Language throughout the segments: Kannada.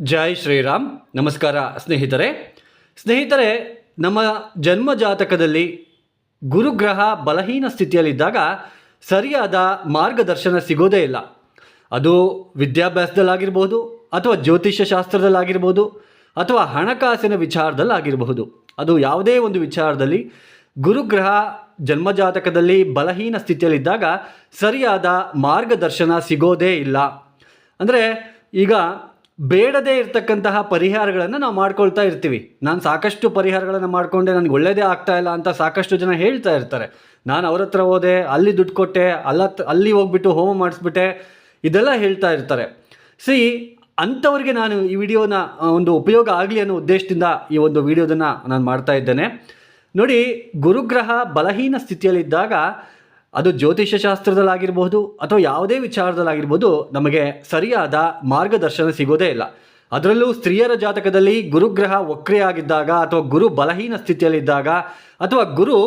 ಜೈ ಶ್ರೀರಾಮ್. ನಮಸ್ಕಾರ ಸ್ನೇಹಿತರೆ. ಸ್ನೇಹಿತರೆ, ನಮ್ಮ ಜನ್ಮ ಜಾತಕದಲ್ಲಿ ಗುರುಗ್ರಹ ಬಲಹೀನ ಸ್ಥಿತಿಯಲ್ಲಿದ್ದಾಗ ಸರಿಯಾದ ಮಾರ್ಗದರ್ಶನ ಸಿಗೋದೇ ಇಲ್ಲ. ಅದು ವಿದ್ಯಾಭ್ಯಾಸದಲ್ಲಾಗಿರ್ಬೋದು ಅಥವಾ ಜ್ಯೋತಿಷ್ಯ ಶಾಸ್ತ್ರದಲ್ಲಾಗಿರ್ಬೋದು ಅಥವಾ ಹಣಕಾಸಿನ ವಿಚಾರದಲ್ಲಾಗಿರಬಹುದು. ಅದು ಯಾವುದೇ ಒಂದು ವಿಚಾರದಲ್ಲಿ ಗುರುಗ್ರಹ ಜನ್ಮಜಾತಕದಲ್ಲಿ ಬಲಹೀನ ಸ್ಥಿತಿಯಲ್ಲಿದ್ದಾಗ ಸರಿಯಾದ ಮಾರ್ಗದರ್ಶನ ಸಿಗೋದೇ ಇಲ್ಲ. ಅಂದರೆ ಈಗ ಬೇಡದೇ ಇರತಕ್ಕಂತಹ ಪರಿಹಾರಗಳನ್ನು ನಾವು ಮಾಡ್ಕೊಳ್ತಾ ಇರ್ತೀವಿ. ನಾನು ಸಾಕಷ್ಟು ಪರಿಹಾರಗಳನ್ನು ಮಾಡಿಕೊಂಡೆ, ನನಗೆ ಒಳ್ಳೇದೇ ಆಗ್ತಾ ಇಲ್ಲ ಅಂತ ಸಾಕಷ್ಟು ಜನ ಹೇಳ್ತಾ ಇರ್ತಾರೆ. ನಾನು ಅವ್ರ ಹತ್ರ ಹೋದೆ, ಅಲ್ಲಿ ದುಡ್ಡು ಕೊಟ್ಟೆ ಅಲ್ಲ ಅಲ್ಲಿ ಹೋಗ್ಬಿಟ್ಟು ಹೋಮ ಮಾಡಿಸ್ಬಿಟ್ಟೆ, ಇದೆಲ್ಲ ಹೇಳ್ತಾ ಇರ್ತಾರೆ. ಸಿ ಅಂಥವ್ರಿಗೆ ನಾನು ಈ ವಿಡಿಯೋನ ಒಂದು ಉಪಯೋಗ ಆಗಲಿ ಅನ್ನೋ ಉದ್ದೇಶದಿಂದ ಈ ಒಂದು ವಿಡಿಯೋದನ್ನು ನಾನು ಮಾಡ್ತಾ ಇದ್ದೇನೆ. ನೋಡಿ, ಗುರುಗ್ರಹ ಬಲಹೀನ ಸ್ಥಿತಿಯಲ್ಲಿದ್ದಾಗ ಅದು ಜ್ಯೋತಿಷ್ಯ ಶಾಸ್ತ್ರದಲ್ಲಾಗಿರ್ಬೋದು ಅಥವಾ ಯಾವುದೇ ವಿಚಾರದಲ್ಲಾಗಿರ್ಬೋದು ನಮಗೆ ಸರಿಯಾದ ಮಾರ್ಗದರ್ಶನ ಸಿಗೋದೇ ಇಲ್ಲ. ಅದರಲ್ಲೂ ಸ್ತ್ರೀಯರ ಜಾತಕದಲ್ಲಿ ಗುರುಗ್ರಹ ವಕ್ರೆಯಾಗಿದ್ದಾಗ ಅಥವಾ ಗುರು ಬಲಹೀನ ಸ್ಥಿತಿಯಲ್ಲಿದ್ದಾಗ ಅಥವಾ ಗುರು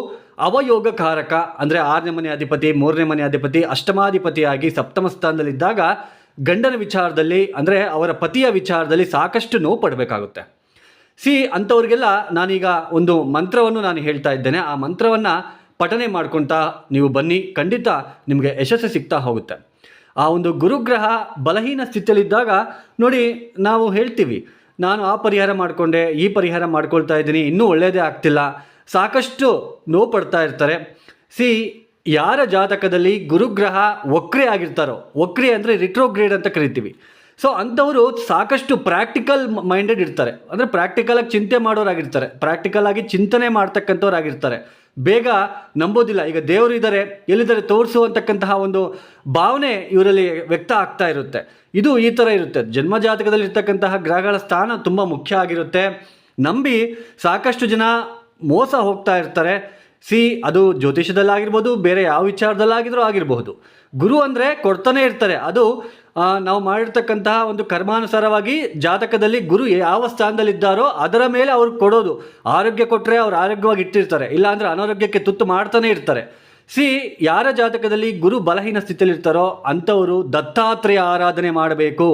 ಅವಯೋಗಕಾರಕ, ಅಂದರೆ ಆರನೇ ಮನೆ ಅಧಿಪತಿ, ಮೂರನೇ ಮನೆ ಅಧಿಪತಿ, ಅಷ್ಟಮಾಧಿಪತಿಯಾಗಿ ಸಪ್ತಮ ಸ್ಥಾನದಲ್ಲಿದ್ದಾಗ ಗಂಡನ ವಿಚಾರದಲ್ಲಿ, ಅಂದರೆ ಅವರ ಪತಿಯ ವಿಚಾರದಲ್ಲಿ ಸಾಕಷ್ಟು ನೋವು ಪಡಬೇಕಾಗುತ್ತೆ. ಸಿ, ಅಂಥವ್ರಿಗೆಲ್ಲ ನಾನೀಗ ಒಂದು ಮಂತ್ರವನ್ನು ನಾನು ಹೇಳ್ತಾ ಇದ್ದೇನೆ. ಆ ಮಂತ್ರವನ್ನು ಪಠನೆ ಮಾಡ್ಕೊತಾ ನೀವು ಬನ್ನಿ, ಖಂಡಿತ ನಿಮಗೆ ಯಶಸ್ಸು ಸಿಗ್ತಾ ಹೋಗುತ್ತೆ. ಆ ಒಂದು ಗುರುಗ್ರಹ ಬಲಹೀನ ಸ್ಥಿತಿಯಲ್ಲಿದ್ದಾಗ ನೋಡಿ, ನಾವು ಹೇಳ್ತೀವಿ, ನಾನು ಆ ಪರಿಹಾರ ಮಾಡಿಕೊಂಡೆ, ಈ ಪರಿಹಾರ ಮಾಡ್ಕೊಳ್ತಾ ಇದ್ದೀನಿ, ಇನ್ನೂ ಒಳ್ಳೆಯದೇ ಆಗ್ತಿಲ್ಲ, ಸಾಕಷ್ಟು ನೋವು ಪಡ್ತಾ ಇರ್ತಾರೆ. ಸಿ ಯಾರ ಜಾತಕದಲ್ಲಿ ಗುರುಗ್ರಹ ವಕ್ರೆ ಆಗಿರ್ತಾರೋ, ವಕ್ರಿ ಅಂದರೆ ರಿಟ್ರೋಗ್ರೇಡ್ ಅಂತ ಕರಿತೀವಿ. ಸೊ ಅಂಥವರು ಸಾಕಷ್ಟು ಪ್ರಾಕ್ಟಿಕಲ್ ಮೈಂಡೆಡ್ ಇರ್ತಾರೆ. ಅಂದರೆ ಪ್ರಾಕ್ಟಿಕಲಾಗಿ ಚಿಂತೆ ಮಾಡೋರಾಗಿರ್ತಾರೆ ಪ್ರಾಕ್ಟಿಕಲ್ ಆಗಿ ಚಿಂತನೆ ಮಾಡ್ತಕ್ಕಂಥವ್ರಾಗಿರ್ತಾರೆ. ಬೇಗ ನಂಬೋದಿಲ್ಲ. ಈಗ ದೇವರು ಇದ್ದಾರೆ, ಎಲ್ಲಿದ್ದಾರೆ ತೋರಿಸು ಅಂತಕ್ಕಂತಹ ಒಂದು ಭಾವನೆ ಇವರಲ್ಲಿ ವ್ಯಕ್ತ ಆಗ್ತಾ ಇರುತ್ತೆ. ಇದು ಈ ಥರ ಇರುತ್ತೆ. ಜನ್ಮ ಜಾತಕದಲ್ಲಿ ಗ್ರಹಗಳ ಸ್ಥಾನ ತುಂಬ ಮುಖ್ಯ ಆಗಿರುತ್ತೆ. ನಂಬಿ ಸಾಕಷ್ಟು ಜನ ಮೋಸ ಹೋಗ್ತಾ ಇರ್ತಾರೆ. ಸಿ, ಅದು ಜ್ಯೋತಿಷದಲ್ಲಾಗಿರ್ಬೋದು ಬೇರೆ ಯಾವ ವಿಚಾರದಲ್ಲಾಗಿದ್ರೂ ಆಗಿರಬಹುದು. ಗುರು ಅಂದರೆ ಕೊಡ್ತಾನೆ ಇರ್ತಾರೆ. ಅದು ನಾವು ಮಾಡಿರ್ತಕ್ಕಂತಹ ಒಂದು ಕರ್ಮಾನುಸಾರವಾಗಿ ಜಾತಕದಲ್ಲಿ ಗುರು ಯಾವ ಸ್ಥಾನದಲ್ಲಿದ್ದಾರೋ ಅದರ ಮೇಲೆ ಅವ್ರು ಕೊಡೋದು. ಆರೋಗ್ಯ ಕೊಟ್ಟರೆ ಅವ್ರು ಆರೋಗ್ಯವಾಗಿ ಇಟ್ಟಿರ್ತಾರೆ. ಇಲ್ಲಾಂದರೆ ಅನಾರೋಗ್ಯಕ್ಕೆ ತುತ್ತು ಮಾಡ್ತಾನೆ ಇರ್ತಾರೆ. ಸಿ, ಯಾರ ಜಾತಕದಲ್ಲಿ ಗುರು ಬಲಹೀನ ಸ್ಥಿತಿಯಲ್ಲಿರ್ತಾರೋ ಅಂಥವರು ದತ್ತಾತ್ರೇಯ ಆರಾಧನೆ ಮಾಡಬೇಕು.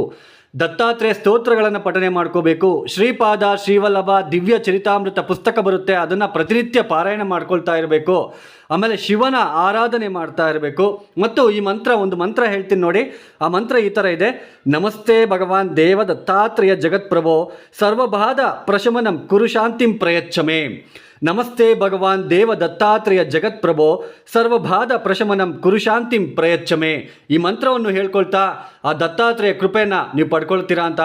ದತ್ತಾತ್ರೇಯ ಸ್ತೋತ್ರಗಳನ್ನು ಪಠನೆ ಮಾಡ್ಕೋಬೇಕು. ಶ್ರೀಪಾದ ಶ್ರೀವಲ್ಲಭ ದಿವ್ಯ ಚರಿತಾಮೃತ ಪುಸ್ತಕ ಬರುತ್ತೆ. ಅದನ್ನು ಪ್ರತಿನಿತ್ಯ ಪಾರಾಯಣ ಮಾಡ್ಕೊಳ್ತಾ ಇರಬೇಕು. ಆಮೇಲೆ ಶಿವನ ಆರಾಧನೆ ಮಾಡ್ತಾ ಇರಬೇಕು. ಮತ್ತು ಈ ಮಂತ್ರ, ಒಂದು ಮಂತ್ರ ಹೇಳ್ತೀನಿ ನೋಡಿ. ಆ ಮಂತ್ರ ಈ ಥರ ಇದೆ. ನಮಸ್ತೆ ಭಗವಾನ್ ದೇವ ದತ್ತಾತ್ರೇಯ ಜಗತ್ಪ್ರಭೋ. ಸರ್ವಬಾಧ ಪ್ರಶಮನಂ ಕುರುಶಾಂತಿಂ ಪ್ರಯಚ್ಛಮೆ. ನಮಸ್ತೆ ಭಗವಾನ್ ದೇವ ದತ್ತಾತ್ರೇಯ ಜಗತ್ಪ್ರಭೋ, ಸರ್ವಭಾದ ಪ್ರಶಮನಂ ಕುರುಶಾಂತಿಂ ಪ್ರಯಚ್ಛಮೆ. ಈ ಮಂತ್ರವನ್ನು ಹೇಳ್ಕೊಳ್ತಾ ಆ ದತ್ತಾತ್ರೇಯ ಕೃಪೆಯನ್ನು ನೀವು ಪಡ್ಕೊಳ್ತೀರಾ ಅಂತ